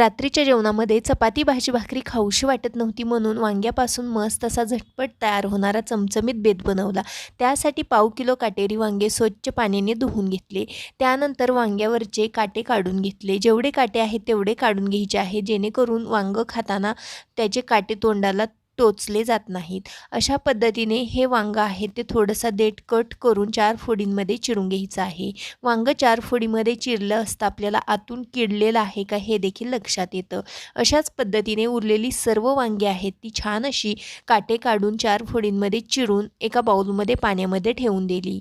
रात्रीच्या जेवणामध्ये चपाती भाजी भाकरी खाऊशी वाटत नव्हती म्हणून वांग्यापासून मस्त असा झटपट तयार होणारा चमचमीत बेत बनवला. त्यासाठी पाव किलो काटेरी वांगे स्वच्छ पाण्याने धुवून घेतले. त्यानंतर वांग्यावरचे काटे काढून घेतले. जेवढे काटे आहेत तेवढे काढून घ्यायचे आहे. जेणेकरून वांगं खाताना त्याचे काटे तोंडाला टोचले जात नाहीत. अशा पद्धतीने हे वांगं आहे ते थोडंसं देठ कट करून चार फोडींमध्ये चिरून घ्यायचं आहे. वांगं चार फोडीमध्ये चिरलं असतं आपल्याला आतून किडलेलं आहे का हे देखील लक्षात येतं. अशाच पद्धतीने उरलेली सर्व वांगी आहेत ती छान अशी काटे काढून चार फोडींमध्ये चिरून एका बाऊलमध्ये पाण्यामध्ये ठेवून दिली.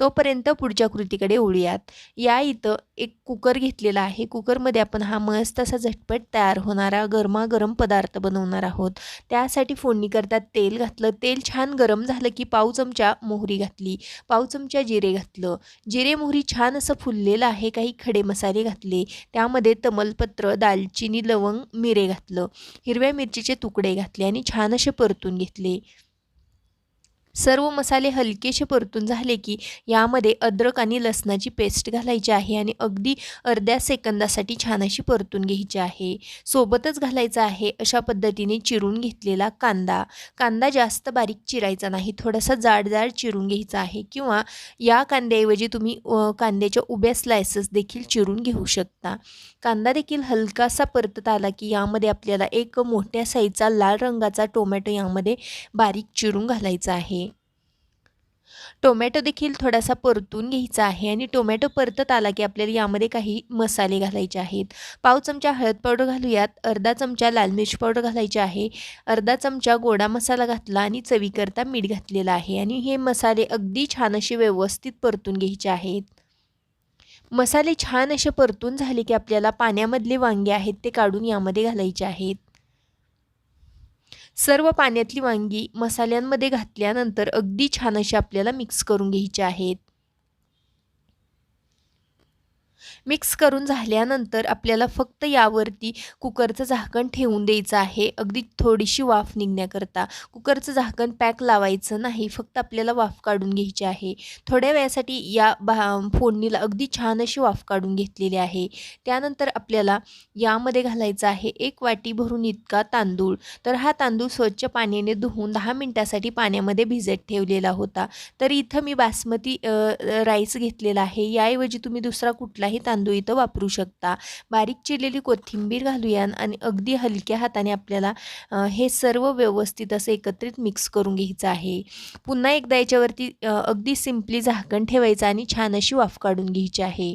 तोपर्यंत पुढच्या कृतीकडे ओळूयात या इथं एक कुकर घेतलेला आहे. कुकरमध्ये आपण हा मस्त असा झटपट तयार होणारा गरमागरम पदार्थ बनवणार आहोत. त्यासाठी फोडणी करतात तेल घातलं. तेल छान गरम झालं की पाव चमचा मोहरी घातली. पाव चमचा जिरे घातलं. जिरे मोहरी छान असं फुललेलं आहे. काही खडे मसाले घातले. त्यामध्ये तमलपत्र दालचिनी लवंग मिरे घातलं. हिरव्या मिरचीचे तुकडे घातले आणि छान असे परतून घेतले. सर्व मसाले हलकेसे परतून झाले की यामध्ये अद्रक आणि लसणाची पेस्ट घालायची आहे आणि अगदी अर्ध्या सेकंदासाठी छान अशी परतून घ्यायची आहे. सोबतच घालायचा आहे अशा पद्धतीने चिरून घेतलेला कांदा. कांदा जास्त बारीक चिरायचा नाही थोडासा जाड जाड चिरून घ्यायचा आहे किंवा या कांद्याऐवजी तुम्ही कांद्याच्या उभ्या स्लायसेस देखील चिरून घेऊ शकता. कांदा देखील हलकासा परतत आला की यामध्ये आपल्याला एक मोठ्या साईजचा लाल रंगाचा टोमॅटो यामध्ये बारीक चिरून घालायचा आहे. टोमॅटो देखील थोडासा परतून घ्यायचा आहे आणि टोमॅटो परतत आला की आपल्याला यामध्ये काही मसाले घालायचे आहेत. पाव चमचा हळद पावडर घालूयात अर्धा चमचा लाल मिरची पावडर घालायचे आहे अर्धा चमचा गोडा मसाला घातला आणि चवीकरता मीठ घातलेला आहे आणि हे मसाले अगदी छान असे व्यवस्थित परतून घ्यायचे आहेत. मसाले छान असे परतून झाले की आपल्याला पाण्यामधले वांगे आहेत ते काढून यामध्ये घालायचे आहेत. सर्व पाण्यातली वांगी मसाल्यांमध्ये घातल्यानंतर अगदी छान अशी आपल्याला मिक्स करून घ्यायची आहेत. मिक्स करून झाल्यानंतर आपल्याला फक्त यावरती कुकरचं झाकण ठेवून द्यायचं आहे. अगदी थोडीशी वाफ निघण्याकरता. कुकरचं झाकण पॅक लावायचं नाही फक्त आपल्याला वाफ काढून घ्यायची आहे. थोड्या वेळासाठी या बा फोडणीला अगदी छान अशी वाफ काढून घेतलेली आहे. त्यानंतर आपल्याला यामध्ये घालायचं आहे एक वाटी भरून इतका तांदूळ. तर हा तांदूळ स्वच्छ पाण्याने धुवून दहा मिनटासाठी पाण्यामध्ये भिजत ठेवलेला होता. तर इथं मी बासमती राईस घेतलेला आहे. याऐवजी तुम्ही दुसरा कुठलाही तांदूळ तांदूळ इथं वापरू शकता. बारीक चिरलेली कोथिंबीर घालूया आणि अगदी हलक्या हाताने आपल्याला हे सर्व व्यवस्थित असं एकत्रित मिक्स करून घ्यायचं आहे. पुन्हा एकदा याच्यावरती अगदी सिम्पली झाकण ठेवायचं आणि छान अशी वाफ काढून घ्यायची आहे.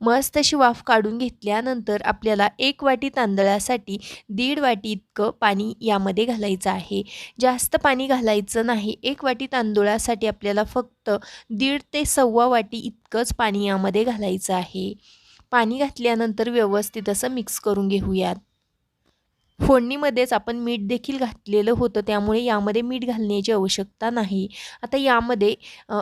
मस्त अशी वाफ काढून घेतल्यानंतर आपल्याला एक वाटी तांदळासाठी दीड वाटी इतकं पाणी यामध्ये घालायचं आहे. जास्त पाणी घालायचं नाही. एक वाटी तांदूळासाठी आपल्याला फक्त दीड ते सव्वा वाटी इतकंच पाणी यामध्ये घालायचं आहे. पाणी घातल्यानंतर व्यवस्थित असं मिक्स करून घेऊयात. फोडणीमध्येच आपण मीठ देखील घातलेलं होतं. त्यामुळे यामध्ये मीठ घालण्याची आवश्यकता नाही. आता यामध्ये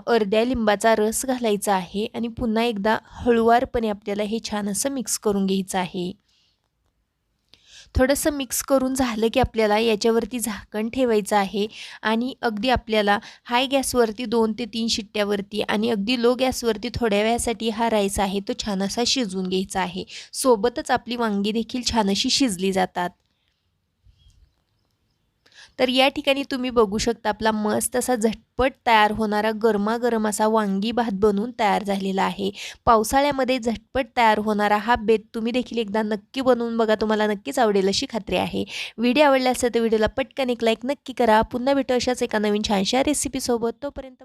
अर्ध्या लिंबाचा रस घालायचा आहे आणि पुन्हा एकदा हळुवारपणे आपल्याला हे छान असं मिक्स करून घ्यायचं आहे. थोडंसं मिक्स करून झालं की आपल्याला याच्यावरती झाकण ठेवायचं आहे आणि अगदी आपल्याला हाय गॅसवरती दोन ते तीन शिट्ट्यावरती आणि अगदी लो गॅसवरती थोड्या वेळासाठी हा राईस आहे तो छान असा शिजवून घ्यायचा आहे. सोबतच आपली वांगी देखील छान अशी शिजली जातात. तर या ठिकाणी तुम्ही बघू शकता आपला मस्त असा झटपट तयार होणारा गरमागरम असा वांगी भात बनवून तयार झालेला आहे. पावसाळ्यामध्ये झटपट तयार होणारा हा बेत तुम्ही देखील एकदा नक्की बनवून बघा तुम्हाला नक्कीच आवडेल अशी खात्री आहे. व्हिडिओ आवडला असेल तर व्हिडिओला पटकन एक लाईक नक्की करा. पुन्हा भेटू अशाच एका नवीन छानशा रेसिपीसोबत तोपर्यंत